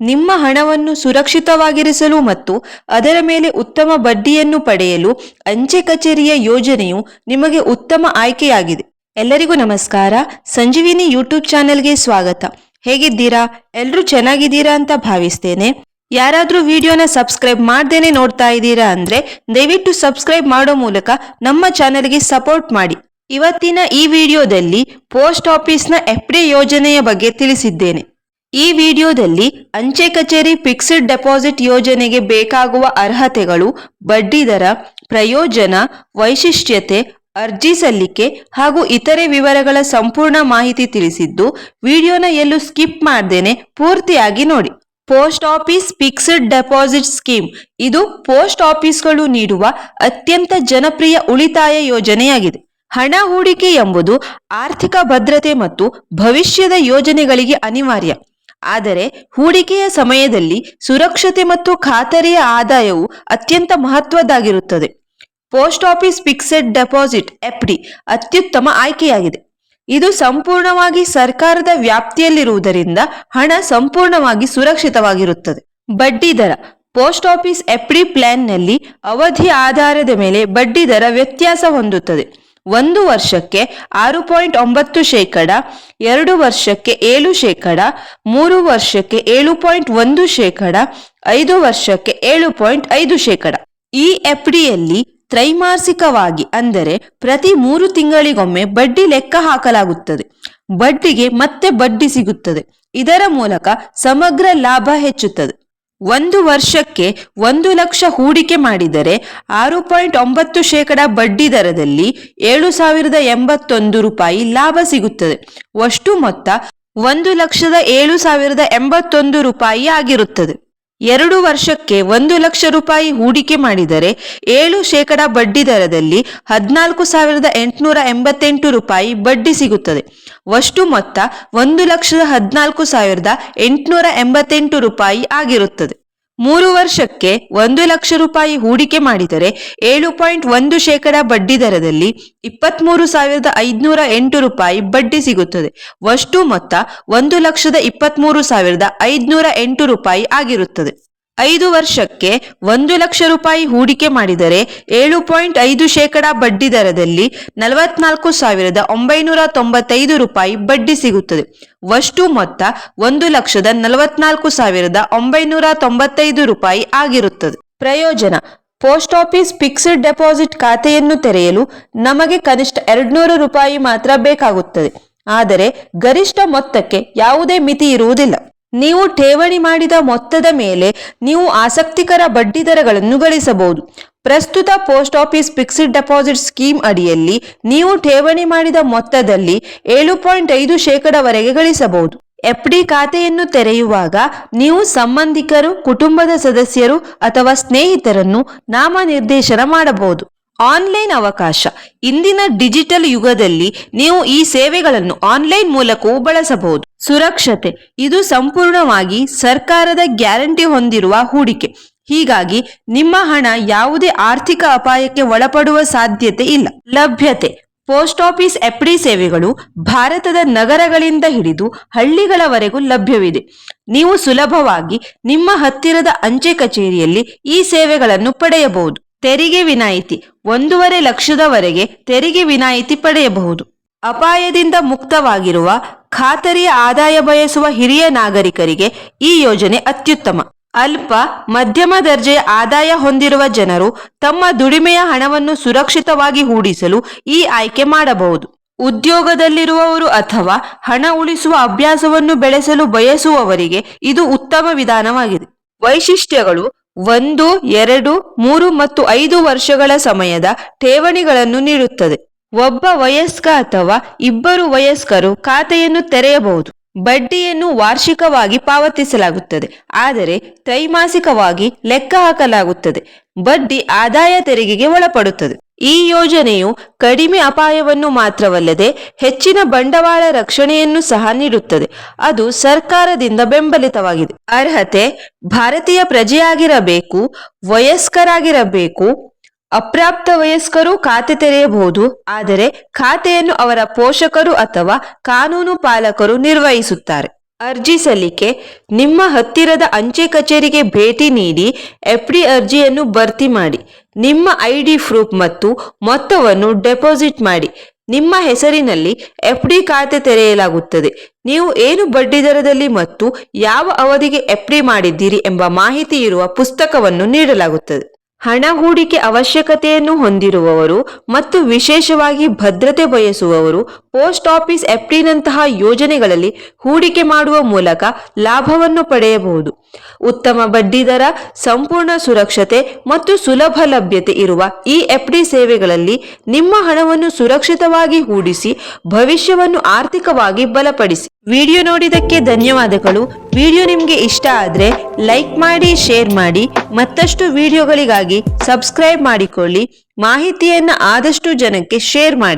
ನಿಮ್ಮ ಹಣವನ್ನು ಸುರಕ್ಷಿತವಾಗಿರಿಸಲು ಮತ್ತು ಅದರ ಮೇಲೆ ಉತ್ತಮ ಬಡ್ಡಿಯನ್ನು ಪಡೆಯಲು ಅಂಚೆ ಕಚೇರಿಯ ಯೋಜನೆಯು ನಿಮಗೆ ಉತ್ತಮ ಆಯ್ಕೆಯಾಗಿದೆ. ಎಲ್ಲರಿಗೂ ನಮಸ್ಕಾರ. ಸಂಜೀವಿನಿ ಯೂಟ್ಯೂಬ್ ಚಾನೆಲ್ಗೆ ಸ್ವಾಗತ. ಹೇಗಿದ್ದೀರಾ? ಎಲ್ಲರೂ ಚೆನ್ನಾಗಿದ್ದೀರಾ ಅಂತ ಭಾವಿಸ್ತೇನೆ. ಯಾರಾದ್ರೂ ವಿಡಿಯೋನ ಸಬ್ಸ್ಕ್ರೈಬ್ ಮಾಡ್ದೇನೆ ನೋಡ್ತಾ ಇದ್ದೀರಾ ಅಂದ್ರೆ ದಯವಿಟ್ಟು ಸಬ್ಸ್ಕ್ರೈಬ್ ಮಾಡೋ ಮೂಲಕ ನಮ್ಮ ಚಾನೆಲ್ಗೆ ಸಪೋರ್ಟ್ ಮಾಡಿ. ಇವತ್ತಿನ ಈ ವಿಡಿಯೋದಲ್ಲಿ ಪೋಸ್ಟ್ ಆಫೀಸ್ನ ಎಫ್ಡಿ ಯೋಜನೆಯ ಬಗ್ಗೆ ತಿಳಿಸಿದ್ದೇನೆ. ಈ ವಿಡಿಯೋದಲ್ಲಿ ಅಂಚೆ ಕಚೇರಿ ಫಿಕ್ಸ್ಡ್ ಡೆಪಾಸಿಟ್ ಯೋಜನೆಗೆ ಬೇಕಾಗುವ ಅರ್ಹತೆಗಳು, ಬಡ್ಡಿ ದರ, ಪ್ರಯೋಜನ, ವೈಶಿಷ್ಟ್ಯತೆ, ಅರ್ಜಿ ಸಲ್ಲಿಕೆ ಹಾಗೂ ಇತರೆ ವಿವರಗಳ ಸಂಪೂರ್ಣ ಮಾಹಿತಿ ತಿಳಿಸಿದ್ದು ವಿಡಿಯೋನ ಎಲ್ಲೂ ಸ್ಕಿಪ್ ಮಾಡ್ದೇನೆ ಪೂರ್ತಿಯಾಗಿ ನೋಡಿ. Post office fixed deposit scheme ಇದು ಪೋಸ್ಟ್ ಆಫೀಸ್ಗಳು ನೀಡುವ ಅತ್ಯಂತ ಜನಪ್ರಿಯ ಉಳಿತಾಯ ಯೋಜನೆಯಾಗಿದೆ. ಹಣ ಹೂಡಿಕೆ ಎಂಬುದು ಆರ್ಥಿಕ ಭದ್ರತೆ ಮತ್ತು ಭವಿಷ್ಯದ ಯೋಜನೆಗಳಿಗೆ ಅನಿವಾರ್ಯ. ಆದರೆ ಹೂಡಿಕೆಯ ಸಮಯದಲ್ಲಿ ಸುರಕ್ಷತೆ ಮತ್ತು ಖಾತರಿಯ ಆದಾಯವು ಅತ್ಯಂತ ಮಹತ್ವದ್ದಾಗಿರುತ್ತದೆ. Post office fixed deposit FD ಅತ್ಯುತ್ತಮ ಆಯ್ಕೆಯಾಗಿದೆ. ಇದು ಸಂಪೂರ್ಣವಾಗಿ ಸರ್ಕಾರದ ವ್ಯಾಪ್ತಿಯಲ್ಲಿರುವುದರಿಂದ ಹಣ ಸಂಪೂರ್ಣವಾಗಿ ಸುರಕ್ಷಿತವಾಗಿರುತ್ತದೆ. ಬಡ್ಡಿ ದರ ಪೋಸ್ಟ್ ಆಫೀಸ್ ಎಫ್ಡಿ ಪ್ಲಾನ್ನಲ್ಲಿ ಅವಧಿ ಆಧಾರದ ಮೇಲೆ ಬಡ್ಡಿ ದರ ವ್ಯತ್ಯಾಸ ಹೊಂದುತ್ತದೆ. ಒಂದು ವರ್ಷಕ್ಕೆ ಆರು ಪಾಯಿಂಟ್ ಒಂಬತ್ತು ಶೇಕಡ, ಎರಡು ವರ್ಷಕ್ಕೆ ಏಳು ಶೇಕಡ, ಮೂರು ವರ್ಷಕ್ಕೆ ಏಳು ಪಾಯಿಂಟ್ ಒಂದು ಶೇಕಡ, ಐದು ವರ್ಷಕ್ಕೆ ಏಳು ಪಾಯಿಂಟ್ ಐದು ಶೇಕಡ. ಈ ಎಫ್ಡಿಯಲ್ಲಿ ತ್ರೈಮಾಸಿಕವಾಗಿ ಅಂದರೆ ಪ್ರತಿ ಮೂರು ತಿಂಗಳಿಗೊಮ್ಮೆ ಬಡ್ಡಿ ಲೆಕ್ಕ ಹಾಕಲಾಗುತ್ತದೆ. ಬಡ್ಡಿಗೆ ಮತ್ತೆ ಬಡ್ಡಿ ಸಿಗುತ್ತದೆ. ಇದರ ಮೂಲಕ ಸಮಗ್ರ ಲಾಭ ಹೆಚ್ಚುತ್ತದೆ. ಒಂದು ವರ್ಷಕ್ಕೆ ಒಂದು ಲಕ್ಷ ಹೂಡಿಕೆ ಮಾಡಿದರೆ ಆರು ಪಾಯಿಂಟ್ ಒಂಬತ್ತು ಶೇಕಡ ಬಡ್ಡಿ ದರದಲ್ಲಿ ಏಳು ಸಾವಿರದ ಎಂಬತ್ತೊಂದು ರೂಪಾಯಿ ಲಾಭ ಸಿಗುತ್ತದೆ. ಅಷ್ಟು ಮೊತ್ತ ಒಂದು ಲಕ್ಷದ ಏಳು ಸಾವಿರದ ಎಂಬತ್ತೊಂದು ರೂಪಾಯಿ ಆಗಿರುತ್ತದೆ. ಎರಡು ವರ್ಷಕ್ಕೆ ಒಂದು ಲಕ್ಷ ರೂಪಾಯಿ ಹೂಡಿಕೆ ಮಾಡಿದರೆ ಏಳು ಶೇಕಡ ಬಡ್ಡಿ ದರದಲ್ಲಿ ಹದಿನಾಲ್ಕು ಸಾವಿರದ ಎಂಟುನೂರ ಎಂಬತ್ತೆಂಟು ರೂಪಾಯಿ ಬಡ್ಡಿ ಸಿಗುತ್ತದೆ. ಅಷ್ಟು ಮೊತ್ತ ಒಂದು ಲಕ್ಷದ ಹದಿನಾಲ್ಕು ಸಾವಿರದ ಎಂಟುನೂರ ಎಂಬತ್ತೆಂಟು ರೂಪಾಯಿ ಆಗಿರುತ್ತದೆ. ಮೂರು ವರ್ಷಕ್ಕೆ ಒಂದು ಲಕ್ಷ ರೂಪಾಯಿ ಹೂಡಿಕೆ ಮಾಡಿದರೆ ಏಳು ಪಾಯಿಂಟ್ ಒಂದು ಶೇಕಡ ಬಡ್ಡಿ ದರದಲ್ಲಿ ಇಪ್ಪತ್ಮೂರು ಸಾವಿರದ ಐದುನೂರ ಎಂಟು ರೂಪಾಯಿ ಬಡ್ಡಿ ಸಿಗುತ್ತದೆ. ಅಷ್ಟು ಮೊತ್ತ ಒಂದು ಲಕ್ಷದ ಇಪ್ಪತ್ಮೂರು ಸಾವಿರದ ಐದುನೂರ ಎಂಟು ರೂಪಾಯಿ ಆಗಿರುತ್ತದೆ. ಐದು ವರ್ಷಕ್ಕೆ ಒಂದು ಲಕ್ಷ ರೂಪಾಯಿ ಹೂಡಿಕೆ ಮಾಡಿದರೆ ಏಳು ಪಾಯಿಂಟ್ ಐದು ಶೇಕಡ ಬಡ್ಡಿ ದರದಲ್ಲಿ ನಲವತ್ನಾಲ್ಕು ಸಾವಿರದ ಒಂಬೈನೂರ ತೊಂಬತ್ತೈದು ರೂಪಾಯಿ ಬಡ್ಡಿ ಸಿಗುತ್ತದೆ. ವಷ್ಟು ಮೊತ್ತ ಒಂದು ಲಕ್ಷದ ನಲವತ್ನಾಲ್ಕು ಸಾವಿರದ ಒಂಬೈನೂರ ತೊಂಬತ್ತೈದು ರೂಪಾಯಿ ಆಗಿರುತ್ತದೆ. ಪ್ರಯೋಜನ, ಪೋಸ್ಟ್ ಆಫೀಸ್ ಫಿಕ್ಸ್ಡ್ ಡೆಪಾಸಿಟ್ ಖಾತೆಯನ್ನು ತೆರೆಯಲು ನಮಗೆ ಕನಿಷ್ಠ ಎರಡ್ನೂರು ರೂಪಾಯಿ ಮಾತ್ರ ಬೇಕಾಗುತ್ತದೆ. ಆದರೆ ಗರಿಷ್ಠ ಮೊತ್ತಕ್ಕೆ ಯಾವುದೇ ಮಿತಿ ಇರುವುದಿಲ್ಲ. ನೀವು ಠೇವಣಿ ಮಾಡಿದ ಮೊತ್ತದ ಮೇಲೆ ನೀವು ಆಸಕ್ತಿಕರ ಬಡ್ಡಿದರಗಳನ್ನು ಗಳಿಸಬಹುದು. ಪ್ರಸ್ತುತ post office fixed deposit scheme ಅಡಿಯಲ್ಲಿ ನೀವು ಠೇವಣಿ ಮಾಡಿದ ಮೊತ್ತದಲ್ಲಿ ಏಳು ಪಾಯಿಂಟ್ ಐದು ಶೇಕಡವರೆಗೆ ಗಳಿಸಬಹುದು. ಎಫ್ಡಿ ಖಾತೆಯನ್ನು ತೆರೆಯುವಾಗ ನೀವು ಸಂಬಂಧಿಕರು, ಕುಟುಂಬದ ಸದಸ್ಯರು ಅಥವಾ ಸ್ನೇಹಿತರನ್ನು ನಾಮನಿರ್ದೇಶನ ಮಾಡಬಹುದು. ಆನ್ಲೈನ್ ಅವಕಾಶ. ಇಂದಿನ ಡಿಜಿಟಲ್ ಯುಗದಲ್ಲಿ ನೀವು ಈ ಸೇವೆಗಳನ್ನು ಆನ್ಲೈನ್ ಮೂಲಕವೂ ಬಳಸಬಹುದು. ಸುರಕ್ಷತೆ. ಇದು ಸಂಪೂರ್ಣವಾಗಿ ಸರ್ಕಾರದ ಗ್ಯಾರಂಟಿ ಹೊಂದಿರುವ ಹೂಡಿಕೆ. ಹೀಗಾಗಿ ನಿಮ್ಮ ಹಣ ಯಾವುದೇ ಆರ್ಥಿಕ ಅಪಾಯಕ್ಕೆ ಒಳಪಡುವ ಸಾಧ್ಯತೆ ಇಲ್ಲ. ಲಭ್ಯತೆ. ಪೋಸ್ಟ್ ಆಫೀಸ್ ಎಫ್ಡಿ ಸೇವೆಗಳು ಭಾರತದ ನಗರಗಳಿಂದ ಹಿಡಿದು ಹಳ್ಳಿಗಳವರೆಗೂ ಲಭ್ಯವಿದೆ. ನೀವು ಸುಲಭವಾಗಿ ನಿಮ್ಮ ಹತ್ತಿರದ ಅಂಚೆ ಕಚೇರಿಯಲ್ಲಿ ಈ ಸೇವೆಗಳನ್ನು ಪಡೆಯಬಹುದು. ತೆರಿಗೆ ವಿನಾಯಿತಿ. ಒಂದೂವರೆ ಲಕ್ಷದವರೆಗೆ ತೆರಿಗೆ ವಿನಾಯಿತಿ ಪಡೆಯಬಹುದು. ಅಪಾಯದಿಂದ ಮುಕ್ತವಾಗಿರುವ ಖಾತರಿಯ ಆದಾಯ ಬಯಸುವ ಹಿರಿಯ ನಾಗರಿಕರಿಗೆ ಈ ಯೋಜನೆ ಅತ್ಯುತ್ತಮ. ಅಲ್ಪ ಮಧ್ಯಮ ದರ್ಜೆಯ ಆದಾಯ ಹೊಂದಿರುವ ಜನರು ತಮ್ಮ ದುಡಿಮೆಯ ಹಣವನ್ನು ಸುರಕ್ಷಿತವಾಗಿ ಹೂಡಿಸಲು ಈ ಆಯ್ಕೆ ಮಾಡಬಹುದು. ಉದ್ಯೋಗದಲ್ಲಿರುವವರು ಅಥವಾ ಹಣ ಉಳಿಸುವ ಅಭ್ಯಾಸವನ್ನು ಬೆಳೆಸಲು ಬಯಸುವವರಿಗೆ ಇದು ಉತ್ತಮ ವಿಧಾನವಾಗಿದೆ. ವೈಶಿಷ್ಟ್ಯಗಳು ಒಂದು, ಎರಡು, ಮೂರು ಮತ್ತು ಐದು ವರ್ಷಗಳ ಸಮಯದ ಠೇವಣಿಗಳನ್ನು ನೀಡುತ್ತದೆ. ಒಬ್ಬ ವಯಸ್ಕ ಅಥವಾ ಇಬ್ಬರು ವಯಸ್ಕರು ಖಾತೆಯನ್ನು ತೆರೆಯಬಹುದು. ಬಡ್ಡಿಯನ್ನು ವಾರ್ಷಿಕವಾಗಿ ಪಾವತಿಸಲಾಗುತ್ತದೆ. ಆದರೆ ತ್ರೈಮಾಸಿಕವಾಗಿ ಲೆಕ್ಕ ಹಾಕಲಾಗುತ್ತದೆ. ಬಡ್ಡಿ ಆದಾಯ ತೆರಿಗೆಗೆ ಒಳಪಡುತ್ತದೆ. ಈ ಯೋಜನೆಯು ಕಡಿಮೆ ಅಪಾಯವನ್ನು ಮಾತ್ರವಲ್ಲದೆ ಹೆಚ್ಚಿನ ಬಂಡವಾಳ ರಕ್ಷಣೆಯನ್ನು ಸಹ ನೀಡುತ್ತದೆ. ಅದು ಸರ್ಕಾರದಿಂದ ಬೆಂಬಲಿತವಾಗಿದೆ. ಅರ್ಹತೆ ಭಾರತೀಯ ಪ್ರಜೆಯಾಗಿರಬೇಕು, ವಯಸ್ಕರಾಗಿರಬೇಕು, ಅಪ್ರಾಪ್ತ ವಯಸ್ಕರು ಖಾತೆ ತೆರೆಯಬಹುದು, ಆದರೆ ಖಾತೆಯನ್ನು ಅವರ ಪೋಷಕರು ಅಥವಾ ಕಾನೂನು ಪಾಲಕರು ನಿರ್ವಹಿಸುತ್ತಾರೆ. ಅರ್ಜಿ ಸಲ್ಲಿಕೆ, ನಿಮ್ಮ ಹತ್ತಿರದ ಅಂಚೆ ಕಚೇರಿಗೆ ಭೇಟಿ ನೀಡಿ, ಎಫ್ಡಿ ಅರ್ಜಿಯನ್ನು ಭರ್ತಿ ಮಾಡಿ. ನಿಮ್ಮ ಐ ಡಿ ಪ್ರೂಫ್ ಮತ್ತು ಮೊತ್ತವನ್ನು ಡೆಪಾಸಿಟ್ ಮಾಡಿ. ನಿಮ್ಮ ಹೆಸರಿನಲ್ಲಿ ಎಫ್ಡಿ ಖಾತೆ ತೆರೆಯಲಾಗುತ್ತದೆ. ನೀವು ಏನು ಬಡ್ಡಿ ದರದಲ್ಲಿ ಮತ್ತು ಯಾವ ಅವಧಿಗೆ ಎಫ್ಡಿ ಮಾಡಿದ್ದೀರಿ ಎಂಬ ಮಾಹಿತಿ ಇರುವ ಪುಸ್ತಕವನ್ನು ನೀಡಲಾಗುತ್ತದೆ. ಹಣ ಹೂಡಿಕೆ ಅವಶ್ಯಕತೆಯನ್ನು ಹೊಂದಿರುವವರು ಮತ್ತು ವಿಶೇಷವಾಗಿ ಭದ್ರತೆ ಬಯಸುವವರು ಪೋಸ್ಟ್ ಆಫೀಸ್ ಎಫ್ಡಿನಂತಹ ಯೋಜನೆಗಳಲ್ಲಿ ಹೂಡಿಕೆ ಮಾಡುವ ಮೂಲಕ ಲಾಭವನ್ನು ಪಡೆಯಬಹುದು. ಉತ್ತಮ ಬಡ್ಡಿದರ ಸಂಪೂರ್ಣ ಸುರಕ್ಷತೆ ಮತ್ತು ಸುಲಭ ಲಭ್ಯತೆ ಇರುವ ಈ ಎಫ್ಡಿ ಸೇವೆಗಳಲ್ಲಿ ನಿಮ್ಮ ಹಣವನ್ನು ಸುರಕ್ಷಿತವಾಗಿ ಹೂಡಿಸಿ ಭವಿಷ್ಯವನ್ನು ಆರ್ಥಿಕವಾಗಿ ಬಲಪಡಿಸಿ. ವಿಡಿಯೋ ನೋಡಿದಕ್ಕೆ ಧನ್ಯವಾದಗಳು. ವಿಡಿಯೋ ನಿಮಗೆ ಇಷ್ಟ ಆದ್ರೆ ಲೈಕ್ ಮಾಡಿ, ಶೇರ್ ಮಾಡಿ, ಮತ್ತಷ್ಟು ವಿಡಿಯೋಗಳಿಗಾಗಿ ಸಬ್ಸ್ಕ್ರೈಬ್ ಮಾಡಿಕೊಳ್ಳಿ. ಮಾಹಿತಿಯನ್ನ ಆದಷ್ಟು ಜನಕ್ಕೆ ಶೇರ್ ಮಾಡಿ.